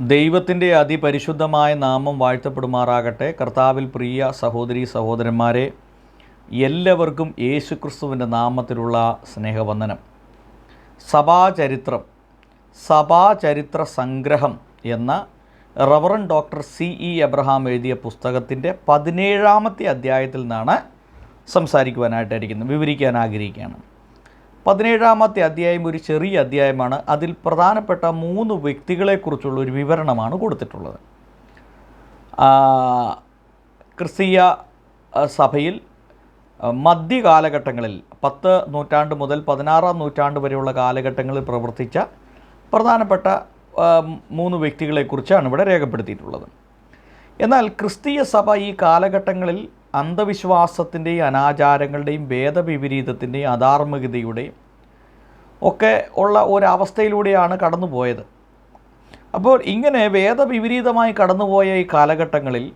ദൈവത്തിന്റെ അതിപരിശുദ്ധമായ നാമം വാഴ്ത്തപ്പെടുമാറാകട്ടെ. കർത്താവിൽ പ്രിയ സഹോദരി സഹോദരന്മാരെ എല്ലാവർക്കും യേശുക്രിസ്തുവിന്റെ നാമത്തിലുള്ള സ്നേഹവന്ദനം. സഭാചരിത്രം സഭാചരിത്ര സംഗ്രഹം എന്ന reverend doctor C. E. Abraham എഴുതിയ പുസ്തകത്തിന്റെ പതിനേഴാമത്തെ അധ്യായത്തിൽ നിന്നാണ് സംസാരിക്കുവാനായിട്ടായിരിക്കുന്നത്. വിവരിക്കാൻ ആഗ്രഹിക്കുകയാണ്. പതിനേഴാമത്തെ അധ്യായം ഒരു ചെറിയ അധ്യായമാണ്. അതിൽ പ്രധാനപ്പെട്ട മൂന്ന് വ്യക്തികളെക്കുറിച്ചുള്ള ഒരു വിവരണമാണ് കൊടുത്തിട്ടുള്ളത്. ക്രിസ്തീയ സഭയിൽ മധ്യകാലഘട്ടങ്ങളിൽ പത്ത് നൂറ്റാണ്ട് മുതൽ പതിനാറാം നൂറ്റാണ്ട് വരെയുള്ള കാലഘട്ടങ്ങളിൽ പ്രവർത്തിച്ച പ്രധാനപ്പെട്ട മൂന്ന് വ്യക്തികളെക്കുറിച്ചാണ് ഇവിടെ രേഖപ്പെടുത്തിയിട്ടുള്ളത്. എന്നാൽ ക്രിസ്തീയ സഭ ഈ കാലഘട്ടങ്ങളിൽ അന്ധവിശ്വാസത്തിന്റെയും അനാചാരങ്ങളുടെയും ഭേദവിപരീതത്തിന്റെയും അധാർമികതയുടെയും ഒക്കെ ഉള്ള ഒരവസ്ഥയിലൂടെയാണ് കടന്നുപോയത്. അപ്പോൾ ഇങ്ങനെ വേദവിപരീതമായി കടന്നുപോയ ഈ കാലഘട്ടങ്ങളിൽ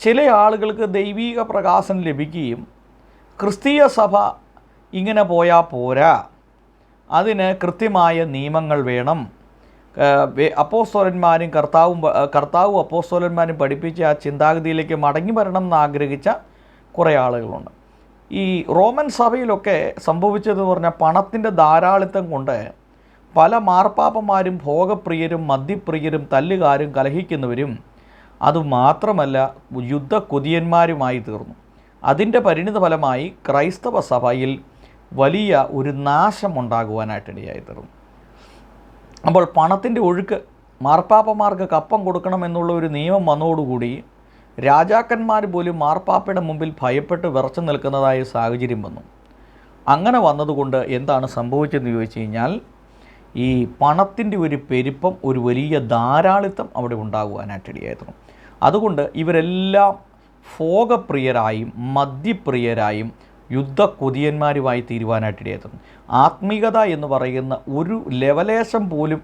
ചില ആളുകൾക്ക് ദൈവീക പ്രകാശം ലഭിക്കുകയും ക്രിസ്തീയ സഭ ഇങ്ങനെ പോയാൽ പോരാ. അതിന് കൃത്യമായ നിയമങ്ങൾ വേണം. അപ്പോസ്തലന്മാരും കർത്താവും കർത്താവും അപ്പോസ്തോലന്മാരും പഠിപ്പിച്ച ആ ചിന്താഗതിയിലേക്ക് മടങ്ങി വരണം എന്ന് ആഗ്രഹിച്ച കുറേ ആളുകളുണ്ട്. ഈ റോമൻ സഭയിലൊക്കെ സംഭവിച്ചതെന്ന് പറഞ്ഞാൽ പണത്തിന്റെ ധാരാളിത്തം കൊണ്ട് പല മാർപ്പാപ്പന്മാരും ഭോഗപ്രിയരും മദ്യപ്രിയരും തല്ലുകാരും കലഹിക്കുന്നവരും അതുമാത്രമല്ല യുദ്ധ കൊതിയന്മാരുമായി തീർന്നു. അതിന്റെ പരിണിത ഫലമായി ക്രൈസ്തവ സഭയിൽ വലിയ ഒരു നാശമുണ്ടാകുവാനായിട്ടിടയായി തീർന്നു. അപ്പോൾ പണത്തിന്റെ ഒഴുക്ക് മാർപ്പാപ്പമാർക്ക് കപ്പം കൊടുക്കണം എന്നുള്ള ഒരു നിയമം വന്നതോടുകൂടി രാജാക്കന്മാർ പോലും മാർപ്പാപ്പയുടെ മുമ്പിൽ ഭയപ്പെട്ട് വിറച്ചു നിൽക്കുന്നതായ സാഹചര്യം വന്നു. അങ്ങനെ വന്നതുകൊണ്ട് എന്താണ് സംഭവിച്ചതെന്ന് ചോദിച്ചു കഴിഞ്ഞാൽ ഈ പണത്തിന്റെ ഒരു പെരുപ്പം ഒരു വലിയ ധാരാളിത്തം അവിടെ ഉണ്ടാകുവാനായിട്ടിടയായിരുന്നു. അതുകൊണ്ട് ഇവരെല്ലാം ഭോഗപ്രിയരായും മദ്യപ്രിയരായും യുദ്ധക്കൊതിയന്മാരുമായി തീരുവാനായിട്ടിടയായിരുന്നു ആത്മീയത എന്ന് പറയുന്ന ഒരു ലെവലേശം പോലും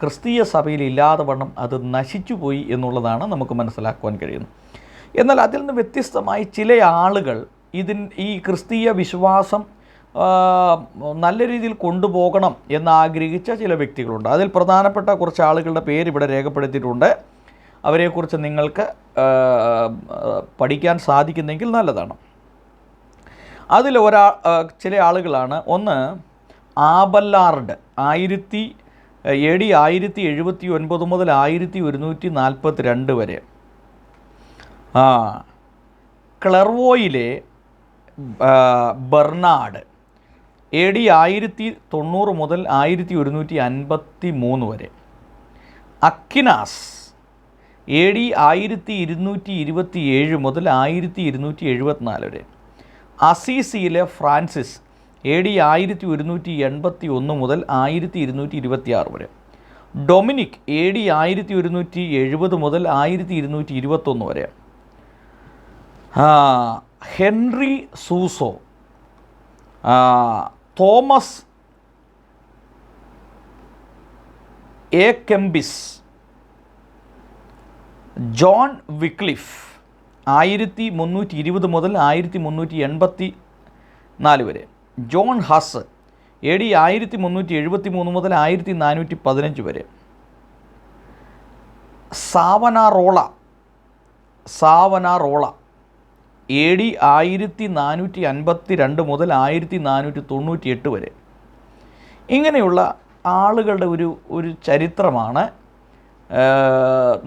ക്രിസ്തീയ സഭയിൽ ഇല്ലാതെ വണ്ണം അത് നശിച്ചുപോയി എന്നുള്ളതാണ് നമുക്ക് മനസ്സിലാക്കുവാൻ കഴിയുന്നത്. എന്നാൽ അതിൽ നിന്ന് വ്യത്യസ്തമായി ചില ആളുകൾ ഇതിൻ ഈ ക്രിസ്തീയ വിശ്വാസം നല്ല രീതിയിൽ കൊണ്ടുപോകണം എന്നാഗ്രഹിച്ച ചില വ്യക്തികളുണ്ട്. അതിൽ പ്രധാനപ്പെട്ട കുറച്ച് ആളുകളുടെ പേര് ഇവിടെ രേഖപ്പെടുത്തിയിട്ടുണ്ട്. അവരെക്കുറിച്ച് നിങ്ങൾക്ക് പഠിക്കാൻ സാധിക്കുന്നെങ്കിൽ നല്ലതാണ്. അതിൽ ഒരാ ചില ആളുകളാണ്. ഒന്ന് ആബല്ലാർഡ് ആയിരത്തി എ ഡി ആയിരത്തി എഴുപത്തി ഒൻപത് മുതൽ ആയിരത്തി ഒരുന്നൂറ്റി നാൽപ്പത്തി രണ്ട് വരെ. ആ ക്ലർവോയിലെ ബെർണാഡ് എ ഡി ആയിരത്തി തൊണ്ണൂറ് മുതൽ ആയിരത്തി ഒരുന്നൂറ്റി അൻപത്തി മൂന്ന് വരെ. അക്കിനാസ് എ ഡി ആയിരത്തി ഇരുന്നൂറ്റി ഇരുപത്തി ഏഴ് മുതൽ ആയിരത്തി ഇരുന്നൂറ്റി എഴുപത്തിനാല് വരെ. അസീസിയിലെ ഫ്രാൻസിസ് എ ഡി ആയിരത്തി ഒരുന്നൂറ്റി എൺപത്തി ഒന്ന് മുതൽ ആയിരത്തി ഇരുന്നൂറ്റി ഇരുപത്തി ആറ് വരെ. ഡൊമിനിക് എ ഡി ആയിരത്തി ഒരുന്നൂറ്റി എഴുപത് മുതൽ ആയിരത്തി ഇരുന്നൂറ്റി ഇരുപത്തൊന്ന് വരെ Henry Suso Thomas a Kempis John Wycliffe ആയിരത്തി മുന്നൂറ്റി ഇരുപത് മുതൽ ആയിരത്തി മുന്നൂറ്റി എൺപത്തി നാല് വരെ. ജോൺ ഹസ് എ ഡി ആയിരത്തി മുന്നൂറ്റി എഴുപത്തി മൂന്ന് മുതൽ ആയിരത്തി നാനൂറ്റി പതിനഞ്ച് വരെ. സാവനാറോള സാവനാറോള എ ഡി ആയിരത്തി നാനൂറ്റി അൻപത്തി രണ്ട് മുതൽ ആയിരത്തി നാനൂറ്റി തൊണ്ണൂറ്റി എട്ട് വരെ. ഇങ്ങനെയുള്ള ആളുകളുടെ ഒരു ഒരു ചരിത്രമാണ്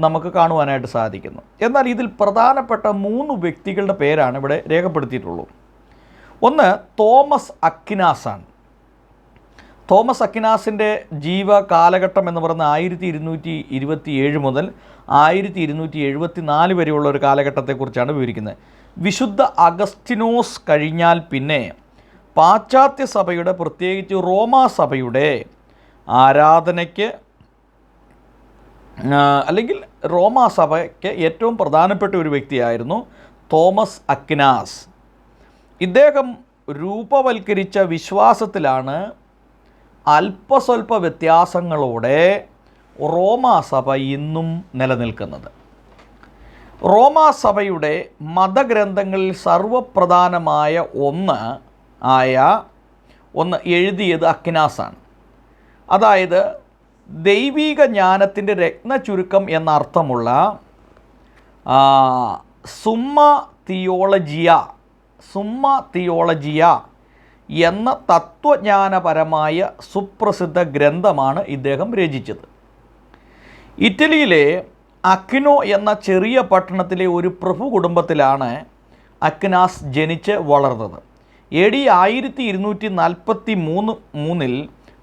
നമുക്ക് കാണുവാനായിട്ട് സാധിക്കുന്നു. എന്നാൽ ഇതിൽ പ്രധാനപ്പെട്ട മൂന്ന് വ്യക്തികളുടെ പേരാണ് ഇവിടെ രേഖപ്പെടുത്തിയിട്ടുള്ളത്. ഒന്ന് തോമസ് അക്കിനാസാണ് തോമസ് അക്കിനാസിന്റെ ജീവ കാലഘട്ടം എന്ന് പറയുന്ന ആയിരത്തി ഇരുന്നൂറ്റി ഇരുപത്തി ഏഴ് മുതൽ ആയിരത്തി ഇരുന്നൂറ്റി എഴുപത്തി നാല് വരെയുള്ള ഒരു കാലഘട്ടത്തെക്കുറിച്ചാണ് വിവരിക്കുന്നത്. വിശുദ്ധ അഗസ്റ്റിനോസ് കഴിഞ്ഞാൽ പിന്നെ പാശ്ചാത്യ സഭയുടെ പ്രത്യേകിച്ച് റോമാ സഭയുടെ ആരാധനയ്ക്ക് അല്ലെങ്കിൽ റോമാ സഭയ്ക്ക് ഏറ്റവും പ്രധാനപ്പെട്ട ഒരു വ്യക്തിയായിരുന്നു തോമസ് അക്നാസ്. ഇദ്ദേഹം രൂപവൽക്കരിച്ച വിശ്വാസത്തിലാണ് അല്പസ്വല്പ വ്യത്യാസങ്ങളോടെ റോമാ സഭ ഇന്നും നിലനിൽക്കുന്നത്. റോമാ സഭയുടെ മതഗ്രന്ഥങ്ങളിൽ സർവപ്രധാനമായ ഒന്ന് ആയ ഒന്ന് എഴുതിയത് അക്നാസാണ്. അതായത് ദൈവീക ജ്ഞാനത്തിന്റെ രത്ന ചുരുക്കം എന്നർത്ഥമുള്ള സുമ്മ തിയോളജിയ സുമ്മ തിയോളജിയ എന്ന തത്വജ്ഞാനപരമായ സുപ്രസിദ്ധ ഗ്രന്ഥമാണ് ഇദ്ദേഹം രചിച്ചത്. ഇറ്റലിയിലെ അക്നോ എന്ന ചെറിയ പട്ടണത്തിലെ ഒരു പ്രഭു കുടുംബത്തിലാണ് അക്നാസ് ജനിച്ച് വളർന്നത്. എ ഡി ആയിരത്തി ഇരുന്നൂറ്റി നാൽപ്പത്തി മൂന്ന് മൂന്നിൽ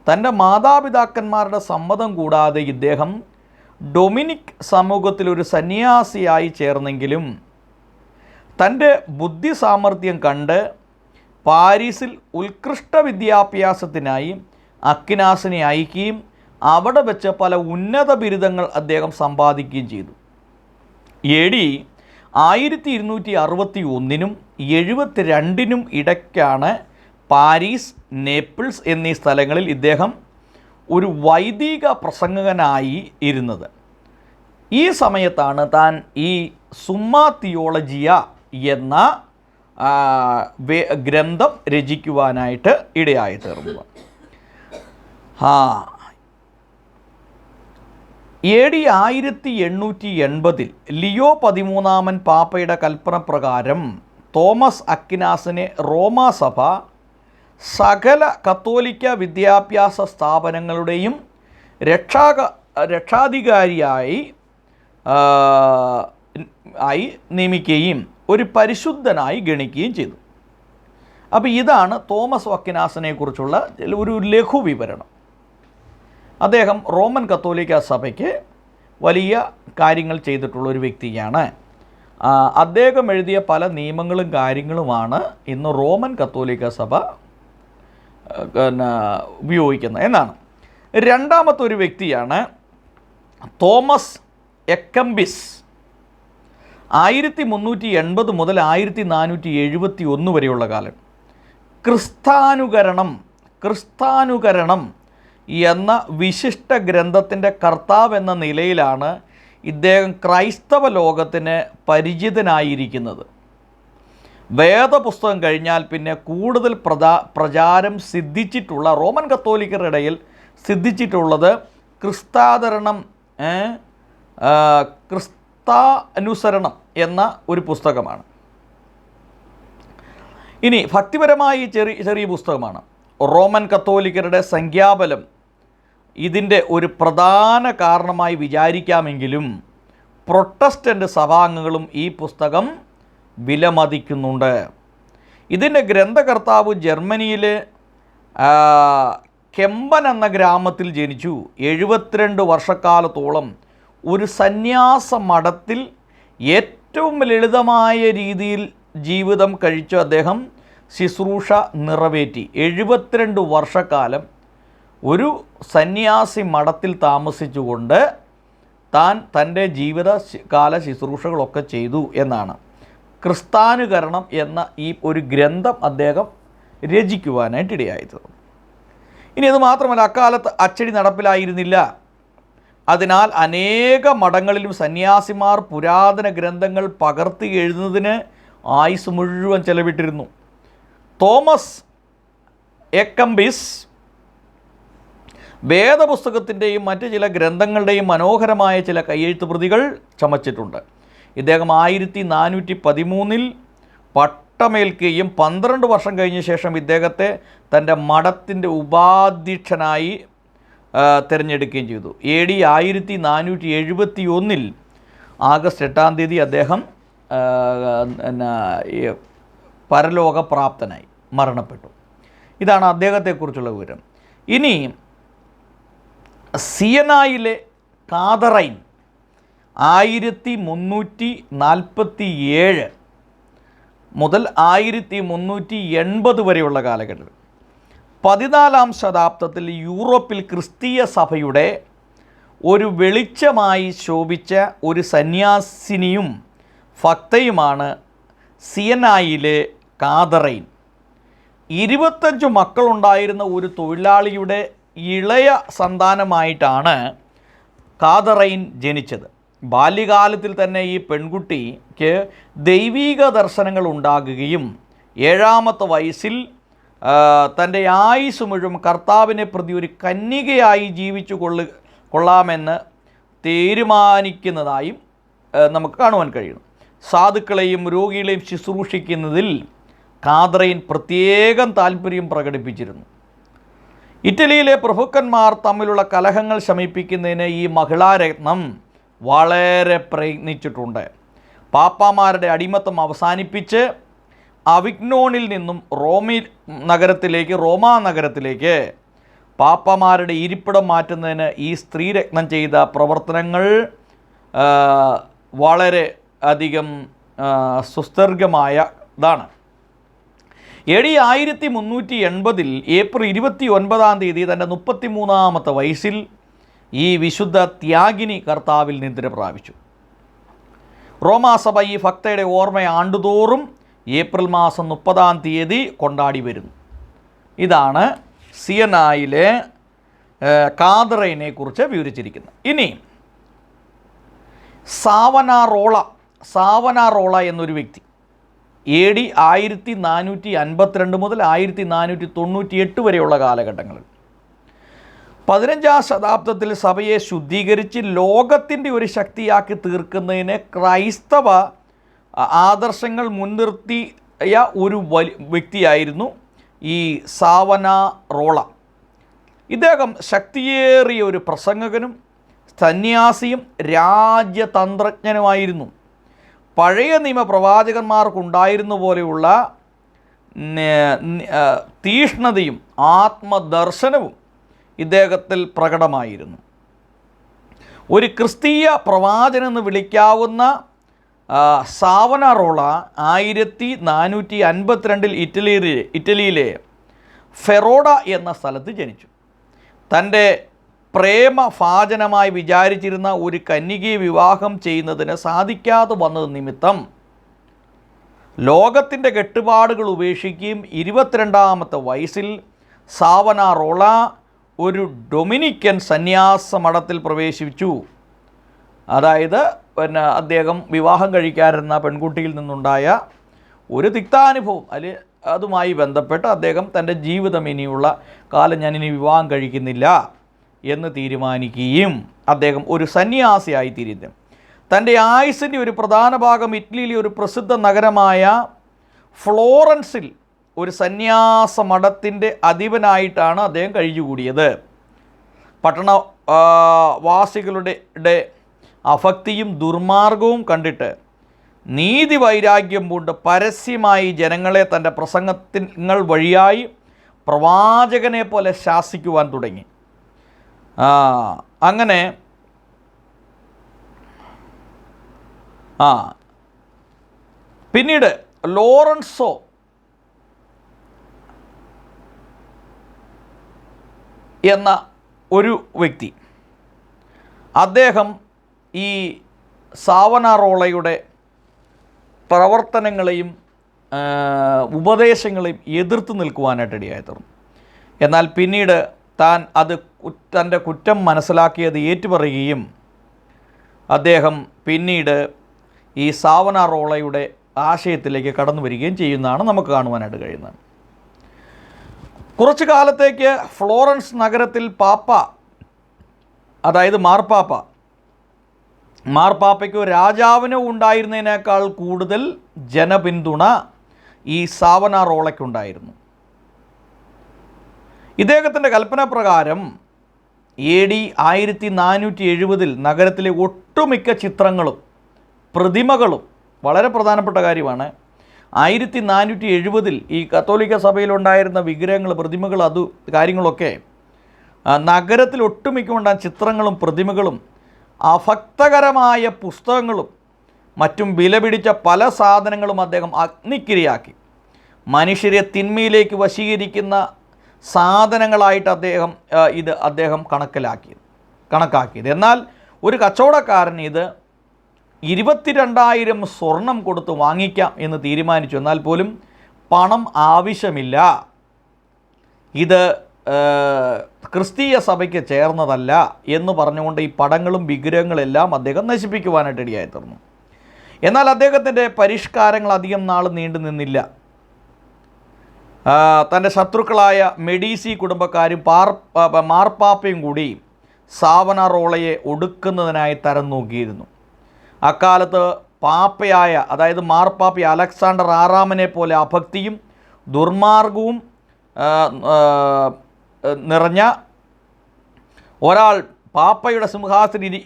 തന്റെ മാതാപിതാക്കന്മാരുടെ സമ്മതം കൂടാതെ ഇദ്ദേഹം ഡൊമിനിക് സമൂഹത്തിൽ ഒരു സന്യാസിയായി ചേർന്നെങ്കിലും തന്റെ ബുദ്ധി സാമർഥ്യം കണ്ട് പാരീസിൽ ഉത്കൃഷ്ട വിദ്യാഭ്യാസത്തിനായി അക്കിനാസിനെ അയക്കുകയും അവിടെ വെച്ച് പല ഉന്നത ബിരുദങ്ങൾ അദ്ദേഹം സമ്പാദിക്കുകയും ചെയ്തു. എ ഡി ആയിരത്തി ഇരുന്നൂറ്റി അറുപത്തി ഒന്നിനും എഴുപത്തി രണ്ടിനും ഇടയ്ക്കാണ് പാരീസ് നേപ്പിൾസ് എന്നീ സ്ഥലങ്ങളിൽ ഇദ്ദേഹം ഒരു വൈദിക പ്രസംഗകനായി ഇരുന്നത്. ഈ സമയത്താണ് താൻ ഈ സുമ്മ തിയോളജിയ എന്ന ഗ്രന്ഥം രചിക്കുവാനായിട്ട് ഇടയായി തീർന്നത്. ആ എ ഡി ആയിരത്തി എണ്ണൂറ്റി എൺപതിൽ ലിയോ പതിമൂന്നാമൻ പാപ്പയുടെ കൽപ്പന പ്രകാരം തോമസ് അക്കിനാസിനെ റോമാ സഭ സകല കത്തോലിക്ക വിദ്യാഭ്യാസ സ്ഥാപനങ്ങളുടെയും രക്ഷാ രക്ഷാധികാരിയായി ആയി നിയമിക്കുകയും ഒരു പരിശുദ്ധനായി ഗണിക്കുകയും ചെയ്തു. അപ്പോൾ ഇതാണ് തോമസ് വക്കിനാസിനെ കുറിച്ചുള്ള ഒരു ലഘു വിവരണം. അദ്ദേഹം റോമൻ കത്തോലിക്ക സഭയ്ക്ക് വലിയ കാര്യങ്ങൾ ചെയ്തിട്ടുള്ള ഒരു വ്യക്തിയാണ്. അദ്ദേഹം എഴുതിയ പല നിയമങ്ങളും കാര്യങ്ങളുമാണ് ഇന്ന് റോമൻ കത്തോലിക്ക സഭ പിന്നെ ഉപയോഗിക്കുന്നത്. എന്നാണ്. രണ്ടാമത്തെ ഒരു വ്യക്തിയാണ് തോമസ് എക്കംബിസ് ആയിരത്തി മുന്നൂറ്റി എൺപത് മുതൽ ആയിരത്തി നാനൂറ്റി എഴുപത്തി ഒന്ന് വരെയുള്ള കാലം. ക്രിസ്താനുകരണം ക്രിസ്താനുകരണം എന്ന വിശിഷ്ട ഗ്രന്ഥത്തിന്റെ കർത്താവ് എന്ന നിലയിലാണ് ഇദ്ദേഹം ക്രൈസ്തവ ലോകത്തിന് പരിചിതനായിരിക്കുന്നത്. വേദപുസ്തകം കഴിഞ്ഞാൽ പിന്നെ കൂടുതൽ പ്രചാ പ്രചാരം സിദ്ധിച്ചിട്ടുള്ള റോമൻ കത്തോലിക്കരുടെ ഇടയിൽ സിദ്ധിച്ചിട്ടുള്ളത് ആ, ക്രിസ്താനുസരണം എന്ന ഒരു പുസ്തകമാണ്. ഇനി ഭക്തിപരമായി ചെറിയ ചെറിയ പുസ്തകമാണ്. റോമൻ കത്തോലിക്കരുടെ സംഖ്യാബലം ഇതിന്റെ ഒരു പ്രധാന കാരണമായി വിചാരിക്കാമെങ്കിലും പ്രൊട്ടസ്റ്റന്റ് സഭാംഗങ്ങളും ഈ പുസ്തകം വിലമതിക്കുന്നുണ്ട്. ഇതിന്റെ ഗ്രന്ഥകർത്താവ് ജർമ്മനിയിലെ കെമ്പൻ എന്ന ഗ്രാമത്തിൽ ജനിച്ചു. എഴുപത്തിരണ്ട് വർഷക്കാലത്തോളം ഒരു സന്യാസ മഠത്തിൽ ഏറ്റവും ലളിതമായ രീതിയിൽ ജീവിതം കഴിച്ച അദ്ദേഹം ശുശ്രൂഷ നിറവേറ്റി. എഴുപത്തിരണ്ട് വർഷക്കാലം ഒരു സന്യാസി മഠത്തിൽ താമസിച്ചുകൊണ്ട് താൻ തന്റെ ജീവിത ശി- കാല ശുശ്രൂഷകളൊക്കെ ചെയ്തു എന്നാണ്. ക്രിസ്താനുകരണം എന്ന ഈ ഒരു ഗ്രന്ഥം അദ്ദേഹം രചിക്കുവാനായിട്ട് ഇടയായത് ഇനി അത് മാത്രമല്ല അക്കാലത്ത് അച്ചടി നടപ്പിലായിരുന്നില്ല. അതിനാൽ അനേക മഠങ്ങളിലും സന്യാസിമാർ പുരാതന ഗ്രന്ഥങ്ങൾ പകർത്തി എഴുതുന്നതിന് ആയുസ് മുഴുവൻ ചെലവിട്ടിരുന്നു. തോമസ് എക്കംബിസ് വേദപുസ്തകത്തിന്റെയും മറ്റ് ചില ഗ്രന്ഥങ്ങളുടെയും മനോഹരമായ ചില കയ്യെഴുത്ത് പ്രതികൾ ചമച്ചിട്ടുണ്ട്. ഇദ്ദേഹം ആയിരത്തി നാനൂറ്റി പതിമൂന്നിൽ പട്ടമേൽക്കുകയും പന്ത്രണ്ട് വർഷം കഴിഞ്ഞ ശേഷം ഇദ്ദേഹത്തെ തന്റെ മഠത്തിന്റെ ഉപാധ്യക്ഷനായി തിരഞ്ഞെടുക്കുകയും ചെയ്തു. എ ഡി ആയിരത്തി നാനൂറ്റി എഴുപത്തി ഒന്നിൽ ആഗസ്റ്റ് എട്ടാം തീയതി അദ്ദേഹം എന്നാ പരലോകപ്രാപ്തനായി മരണപ്പെട്ടു. ഇതാണ് അദ്ദേഹത്തെക്കുറിച്ചുള്ള വിവരം. ഇനി സിയനായിലെ കാതറൈൻ ആയിരത്തി മുന്നൂറ്റി നാൽപ്പത്തി ഏഴ് മുതൽ ആയിരത്തി മുന്നൂറ്റി എൺപത് വരെയുള്ള കാലഘട്ടത്തിൽ പതിനാലാം ശതാബ്ദത്തിൽ യൂറോപ്പിൽ ക്രിസ്തീയ സഭയുടെ ഒരു വെളിച്ചമായി ശോഭിച്ച ഒരു സന്യാസിനിയും ഭക്തയുമാണ് സിയനായിലെ കാതറൈൻ. ഇരുപത്തഞ്ച് മക്കളുണ്ടായിരുന്ന ഒരു തൊഴിലാളിയുടെ ഇളയ സന്താനമായിട്ടാണ് കാതറൈൻ ജനിച്ചത്. ബാല്യകാലത്തിൽ തന്നെ ഈ പെൺകുട്ടിക്ക് ദൈവീക ദർശനങ്ങൾ ഉണ്ടാകുകയും ഏഴാമത്തെ വയസ്സിൽ തന്റെ ആയുസ് മുഴുവൻ കർത്താവിനെ പ്രതി ഒരു കന്യകയായി ജീവിച്ചു കൊള്ളു കൊള്ളാമെന്ന് തീരുമാനിക്കുന്നതായും നമുക്ക് കാണുവാൻ കഴിയും സാധുക്കളെയും രോഗികളെയും ശുശ്രൂഷിക്കുന്നതിൽ കാദ്രയിൻ പ്രത്യേകം താല്പര്യം പ്രകടിപ്പിച്ചിരുന്നു. ഇറ്റലിയിലെ പ്രഭുക്കന്മാർ തമ്മിലുള്ള കലഹങ്ങൾ ശമിപ്പിക്കുന്നതിന് ഈ മഹിളാരത്നം വളരെ പ്രയത്നിച്ചിട്ടുണ്ട്. പാപ്പാമാരുടെ അടിമത്തം അവസാനിപ്പിച്ച് അവിഗ്നോണിൽ നിന്നും റോമി നഗരത്തിലേക്ക് റോമാ നഗരത്തിലേക്ക് പാപ്പമാരുടെ ഇരിപ്പിടം മാറ്റുന്നതിന് ഈ സ്ത്രീരത്നം ചെയ്ത പ്രവർത്തനങ്ങൾ വളരെ അധികം സുസ്ഥർഗമായതാണ് എ ഡി ആയിരത്തി മുന്നൂറ്റി എൺപതിൽ ഏപ്രിൽ ഇരുപത്തി ഒൻപതാം തീയതി തന്റെ മുപ്പത്തി മൂന്നാമത്തെ വയസ്സിൽ ഈ വിശുദ്ധ ത്യാഗിനി കർത്താവിൽ നിദ്ര പ്രാപിച്ചു. റോമാസഭ ഈ ഭക്തയുടെ ഓർമ്മ ആണ്ടുതോറും ഏപ്രിൽ മാസം മുപ്പതാം തീയതി കൊണ്ടാടി വരുന്നു. ഇതാണ് സിയനായിലെ കാതറയിനെ കുറിച്ച് വിവരിച്ചിരിക്കുന്നത്. ഇനി സാവനാറോള സാവനാറോള എന്നൊരു വ്യക്തി എ ഡി ആയിരത്തി നാനൂറ്റി അൻപത്തിരണ്ട് മുതൽ ആയിരത്തി നാനൂറ്റി തൊണ്ണൂറ്റി എട്ട് വരെയുള്ള കാലഘട്ടങ്ങളിൽ പതിനഞ്ചാം ശതാബ്ദത്തിൽ സഭയെ ശുദ്ധീകരിച്ച് ലോകത്തിന്റെ ഒരു ശക്തിയാക്കി തീർക്കുന്നതിന് ക്രൈസ്തവ ആദർശങ്ങൾ മുൻനിർത്തിയ ഒരു വലി വ്യക്തിയായിരുന്നു ഈ സാവന റോള. ഇദ്ദേഹം ശക്തിയേറിയ ഒരു പ്രസംഗകനും സന്യാസിയും രാജ്യതന്ത്രജ്ഞനുമായിരുന്നു. പഴയ നിയമപ്രവാചകന്മാർക്കുണ്ടായിരുന്ന പോലെയുള്ള തീഷ്ണതയും ആത്മദർശനവും ഇദ്ദേഹത്തിൽ പ്രകടമായിരുന്നു. ഒരു ക്രിസ്തീയ പ്രവാചനെന്ന് വിളിക്കാവുന്ന സാവനാറോള ആയിരത്തി നാനൂറ്റി അൻപത്തിരണ്ടിൽ ഇറ്റലിയിലെ ഇറ്റലിയിലെ ഫെറോഡ എന്ന സ്ഥലത്ത് ജനിച്ചു. തന്റെ പ്രേമഭാജനമായി വിചാരിച്ചിരുന്ന ഒരു കന്യകയെ വിവാഹം ചെയ്യുന്നതിന് സാധിക്കാതെ വന്നത് നിമിത്തം ലോകത്തിന്റെ കെട്ടുപാടുകൾ ഉപേക്ഷിക്കുകയും ഇരുപത്തിരണ്ടാമത്തെ വയസ്സിൽ സാവനാറോള ഒരു ഡൊമിനിക്കൻ സന്യാസ മഠത്തിൽ പ്രവേശിച്ചു. അതായത് പിന്നെ അദ്ദേഹം വിവാഹം കഴിക്കാനിരുന്ന പെൺകുട്ടിയിൽ നിന്നുണ്ടായ ഒരു തിക്താനുഭവം. അല്ലെ അതുമായി ബന്ധപ്പെട്ട് അദ്ദേഹം തന്റെ ജീവിതം ഇനിയുള്ള കാലം ഞാനിനി വിവാഹം കഴിക്കുന്നില്ല എന്ന് തീരുമാനിക്കുകയും അദ്ദേഹം ഒരു സന്യാസിയായി തീരുന്നു. തന്റെ ആയുസിന്റെ ഒരു പ്രധാന ഭാഗം ഇറ്റലിയിലെ ഒരു പ്രസിദ്ധ നഗരമായ ഫ്ലോറൻസിൽ ഒരു സന്യാസ മഠത്തിന്റെ അധിപനായിട്ടാണ് അദ്ദേഹം കഴിഞ്ഞുകൂടിയത്. പട്ടണ വാസികളുടെ അഭക്തിയും ദുർമാർഗവും കണ്ടിട്ട് നീതി വൈരാഗ്യം കൊണ്ട് പരസ്യമായി ജനങ്ങളെ തന്റെ പ്രസംഗങ്ങൾ വഴിയായി പ്രവാചകനെ പോലെ ശാസിക്കുവാൻ തുടങ്ങി. അങ്ങനെ ആ പിന്നീട് ലോറൻസോ എന്ന ഒരു വ്യക്തി. അദ്ദേഹം ഈ സാവനാറോളയുടെ പ്രവർത്തനങ്ങളെയും ഉപദേശങ്ങളെയും എതിർത്ത് നിൽക്കുവാനായിട്ട് ഇടയായി തീർന്നു എന്നാൽ പിന്നീട് താൻ അത് തന്റെ കുറ്റം മനസ്സിലാക്കിയത് ഏറ്റുപറയുകയും അദ്ദേഹം പിന്നീട് ഈ സാവനാറോളയുടെ ആശയത്തിലേക്ക് കടന്നു വരികയും ചെയ്യുന്നതാണ് നമുക്ക് കാണുവാനായിട്ട് കഴിയുന്നത്. കുറച്ചു കാലത്തേക്ക് ഫ്ലോറൻസ് നഗരത്തിൽ പാപ്പ അതായത് മാർപ്പാപ്പ മാർപ്പാപ്പയ്ക്കോ രാജാവിനോ ഉണ്ടായിരുന്നതിനേക്കാൾ കൂടുതൽ ജനപിന്തുണ ഈ സാവനാറോളയ്ക്കുണ്ടായിരുന്നു ഇദ്ദേഹത്തിന്റെ കൽപ്പന പ്രകാരം എ ഡി ആയിരത്തി നാനൂറ്റി എഴുപതിൽ നഗരത്തിലെ ഒട്ടുമിക്ക ചിത്രങ്ങളും പ്രതിമകളും വളരെ പ്രധാനപ്പെട്ട കാര്യമാണ്. ആയിരത്തി നാനൂറ്റി എഴുപതിൽ ഈ കത്തോലിക്ക സഭയിലുണ്ടായിരുന്ന വിഗ്രഹങ്ങൾ പ്രതിമകൾ അത് കാര്യങ്ങളൊക്കെ നഗരത്തിൽ ഒട്ടുമിക്കുണ്ടായ ചിത്രങ്ങളും പ്രതിമകളും അഭക്തകരമായ പുസ്തകങ്ങളും മറ്റും വിലപിടിച്ച പല സാധനങ്ങളും അദ്ദേഹം അഗ്നിക്കിരയാക്കി മനുഷ്യരെ തിന്മയിലേക്ക് വശീകരിക്കുന്ന സാധനങ്ങളായിട്ട് അദ്ദേഹം ഇത് അദ്ദേഹം കണക്കിലാക്കിയത് കണക്കാക്കിയത്. എന്നാൽ ഒരു കച്ചവടക്കാരൻ ഇത് ഇരുപത്തിരണ്ടായിരം സ്വർണം കൊടുത്ത് വാങ്ങിക്കാം എന്ന് തീരുമാനിച്ചു. എന്നാൽ പോലും പണം ആവശ്യമില്ല. ഇത് ക്രിസ്തീയ സഭയ്ക്ക് ചേർന്നതല്ല എന്ന് പറഞ്ഞുകൊണ്ട് ഈ പടങ്ങളും വിഗ്രഹങ്ങളെല്ലാം അദ്ദേഹം നശിപ്പിക്കുവാനായിട്ട് ഇടയായി തീർന്നു. എന്നാൽ അദ്ദേഹത്തിന്റെ പരിഷ്കാരങ്ങൾ അധികം നാൾ നീണ്ടു നിന്നില്ല. തന്റെ ശത്രുക്കളായ മെഡീസി കുടുംബക്കാരും പാർ മാർപ്പാപ്പയും കൂടി സാവനറോളയെ ഒടുക്കുന്നതിനായി തരം നോക്കിയിരുന്നു. അക്കാലത്ത് പാപ്പയായ അതായത് മാർപ്പാപ്പ അലക്സാണ്ടർ ആറാമനെ പോലെ അഭക്തിയും ദുർമാർഗവും നിറഞ്ഞ ഒരാൾ പാപ്പയുടെ സിംഹാസനം ഇരി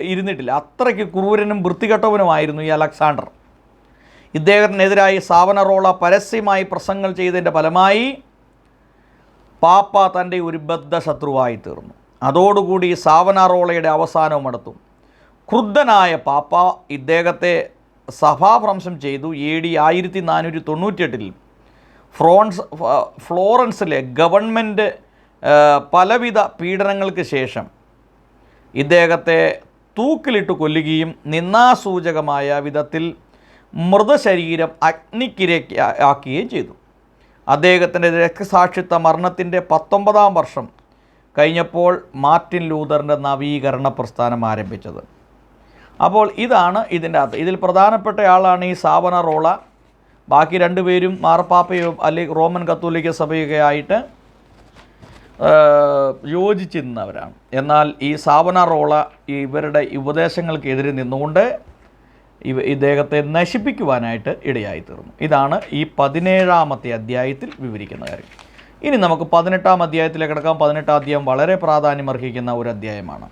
ഇരുന്നിട്ടില്ല. അത്രയ്ക്ക് ക്രൂരനും വൃത്തികെട്ടവനുമായിരുന്നു ഈ അലക്സാണ്ടർ. ഇദ്ദേഹത്തിനെതിരായി സാവനറോള പരസ്യമായി പ്രസംഗങ്ങൾ ചെയ്തതിന്റെ ഫലമായി പാപ്പ തന്റെ ഒരു ബദ്ധശത്രുവായി തീർന്നു അതോടുകൂടി സാവനാറോളയുടെ അവസാനവും അടുത്തു. ക്രുദ്ധനായ പാപ്പ ഇദ്ദേഹത്തെ സഭാഭ്രംശം ചെയ്തു. എ ഡി ആയിരത്തി നാനൂറ്റി തൊണ്ണൂറ്റിയെട്ടിൽ ഫ്രോൺസ് ഫ്ലോറൻസിലെ ഗവൺമെന്റ് പലവിധ പീഡനങ്ങൾക്ക് ശേഷം ഇദ്ദേഹത്തെ തൂക്കിലിട്ട് കൊല്ലുകയും നിന്നാസൂചകമായ വിധത്തിൽ മൃതശരീരം അഗ്നിക്കിരയാക്കുകയും ചെയ്തു. അദ്ദേഹത്തിന്റെ രക്തസാക്ഷിത്വ മരണത്തിന്റെ പത്തൊമ്പതാം വർഷം കഴിഞ്ഞപ്പോൾ മാർട്ടിൻ ലൂതറിന്റെ നവീകരണ പ്രസ്ഥാനം ആരംഭിച്ചത്. അപ്പോൾ ഇതാണ് ഇതിന്റെ അകത്ത്. ഇതിൽ പ്രധാനപ്പെട്ട ആളാണ് ഈ സാവന റോള ബാക്കി രണ്ടുപേരും മാർപ്പാപ്പയോ അല്ലെങ്കിൽ റോമൻ കത്തോലിക്ക സഭയൊക്കെ ആയിട്ട് യോജിച്ചിരുന്നവരാണ്. എന്നാൽ ഈ സാവന റോള ഇവരുടെ ഉപദേശങ്ങൾക്കെതിരെ നിന്നുകൊണ്ട് ഇവ ഇദ്ദേഹത്തെ നശിപ്പിക്കുവാനായിട്ട് ഇടയായിത്തീർന്നു. ഇതാണ് ഈ പതിനേഴാമത്തെ അധ്യായത്തിൽ വിവരിക്കുന്ന കാര്യം. ഇനി നമുക്ക് പതിനെട്ടാം അധ്യായത്തിലേക്ക് കിടക്കാം. പതിനെട്ടാം അധ്യായം വളരെ പ്രാധാന്യമർഹിക്കുന്ന ഒരു അധ്യായമാണ്.